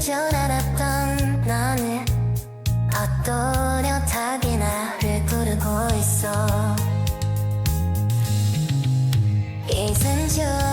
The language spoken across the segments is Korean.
줄 알았던 나는 어떠렷하게 나를 부르고 있어. 잊은 줄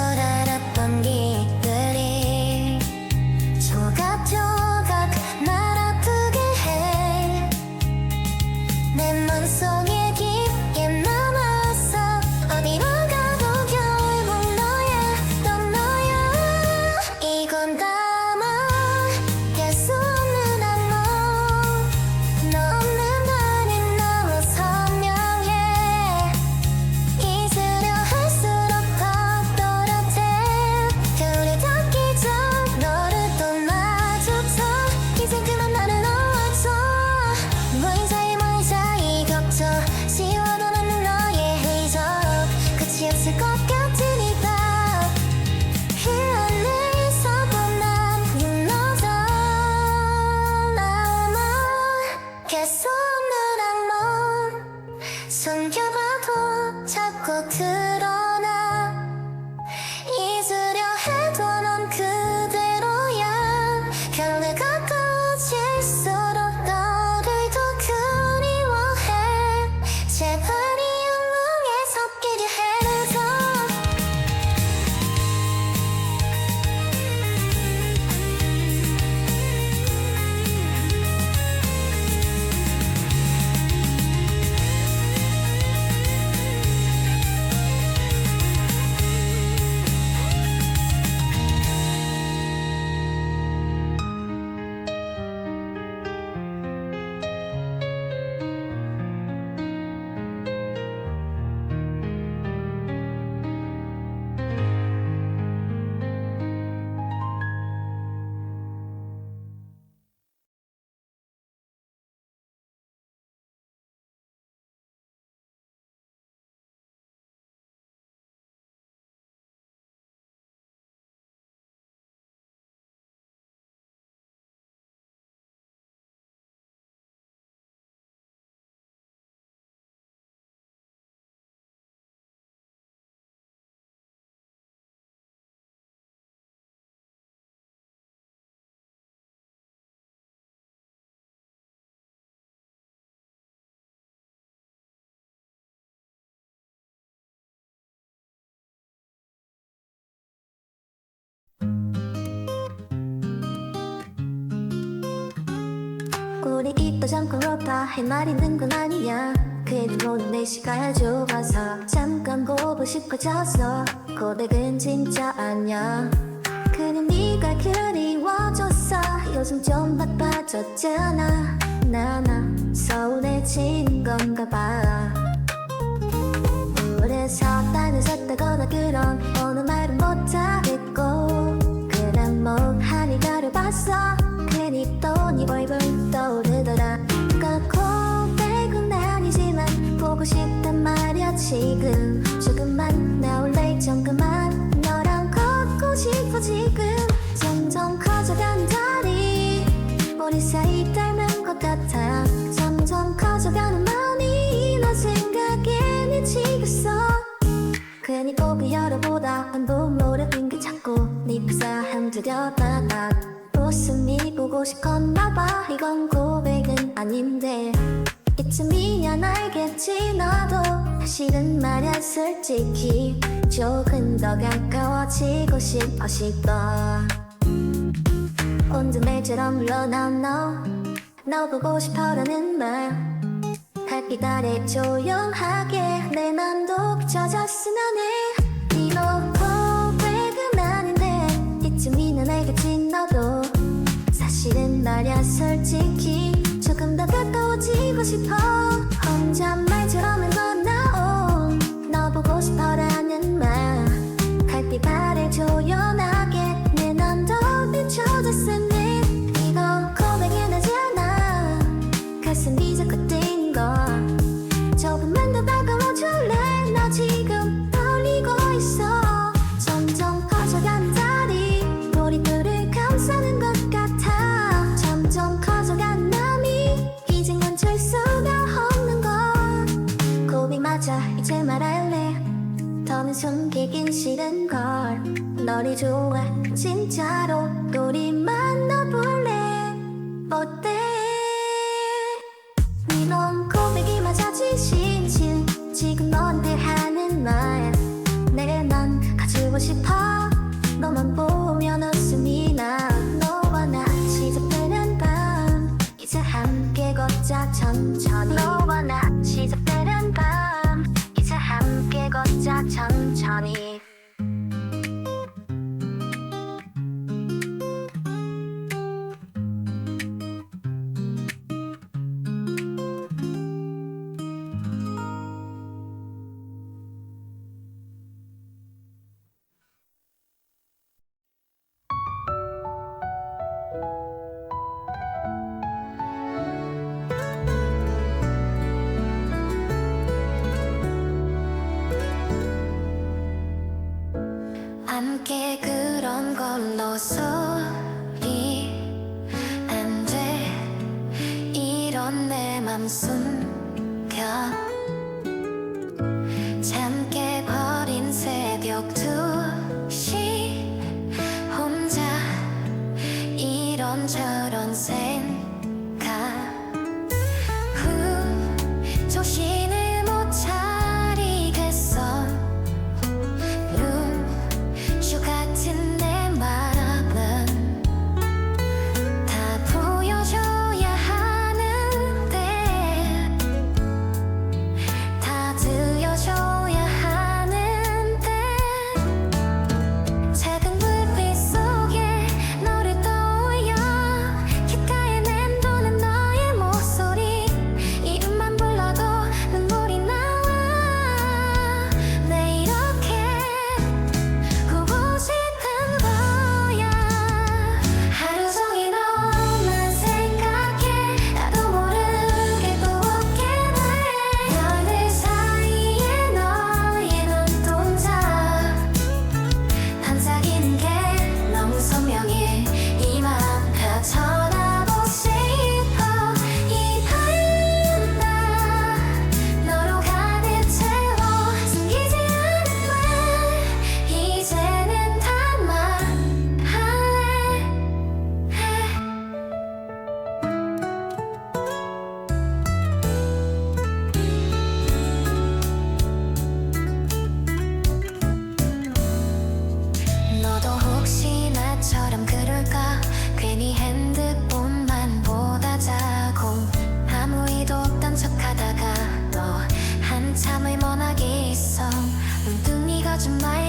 우리 입도 잠깐 그렇다 할말 있는 건 아니야. 그래도 모든 내 시간을 좁아서 잠깐 보고 싶어졌어. 고백은 진짜 아니야. 그냥 네가 그리워졌어. 요즘 좀 바빠졌잖아. 나나 서운해진 건가 봐. 딴에 섰다거나 그런 어느 말은 못하겠고 그냥 멍하니 가려봤어 지금 조금만 나 올래? 정그만 너랑 걷고 싶어 지금. 점점 커져가는 다리. 우리 사이 닮은 것 같아. 점점 커져가는 마음이 너 생각에 미치겠어. 괜히 고개 열어보다 한번 모래빈 게 자꾸 네 픽사함 들여다가 웃음이 보고 싶었나 봐. 이건 고백은 아닌데. 이쯤이 사실은 말야 솔직히 조금 더 가까워지고 싶어 싶어 온드매처럼 러나운 너너 보고 싶어라는 말. 달빛 아래 조용하게. 내 맘도 젖었으면 해. 이로 고백은 아닌데? 이쯤이면 알겠지 너도. 사실은 말야 솔직히 조금 더 가까워지고 싶어. 건너서 이안돼. 이런 내 맘 순간 잠을 멍하게 있어. 눈뚱이 거짓말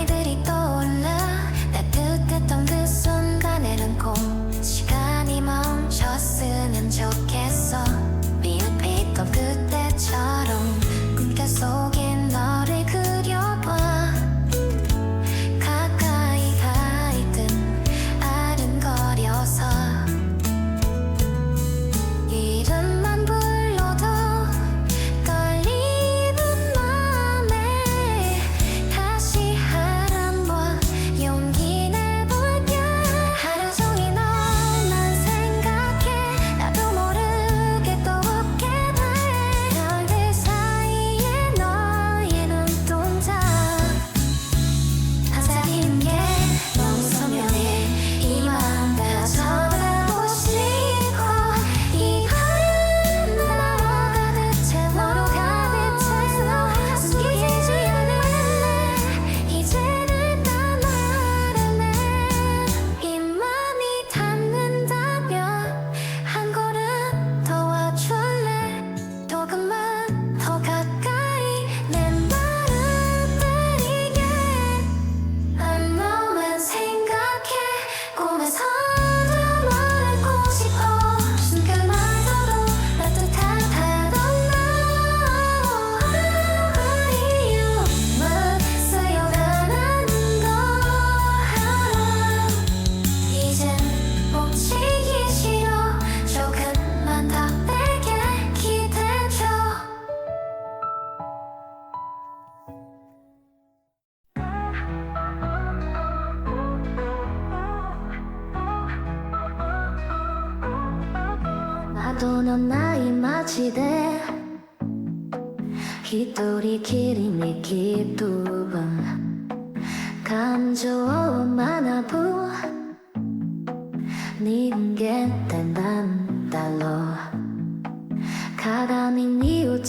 窓のない街で一人きりに気分感情を学ぶ。人間ってなんだろう。鏡に映っ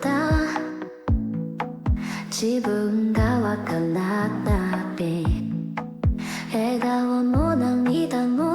た。自分がわからない。笑顔も涙も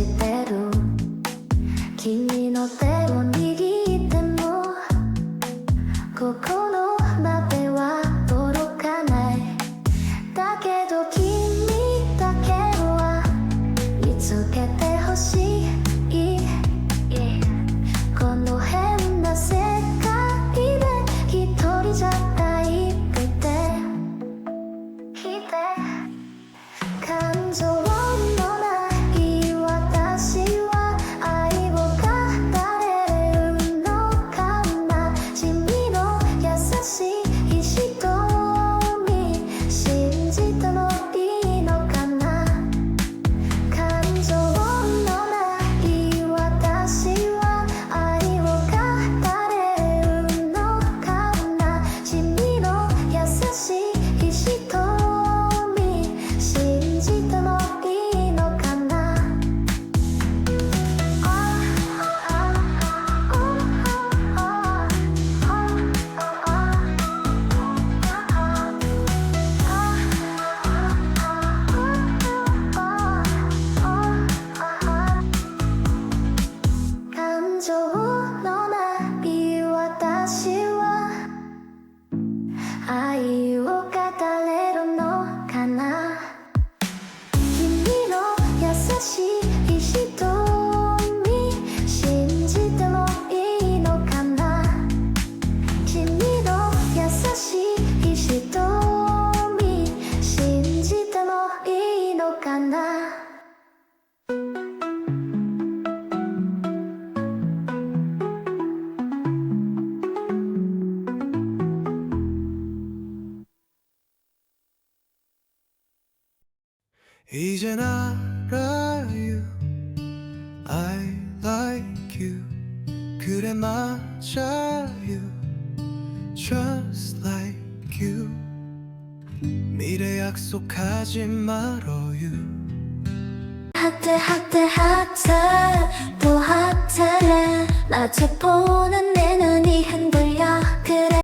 you there. 이젠 알아요. I like you. 그래 맞아요. Just like you. 미래 약속하지 말어요. 핫해 핫해 핫해 또 핫해 낮에 보는 내 눈이 흔들려.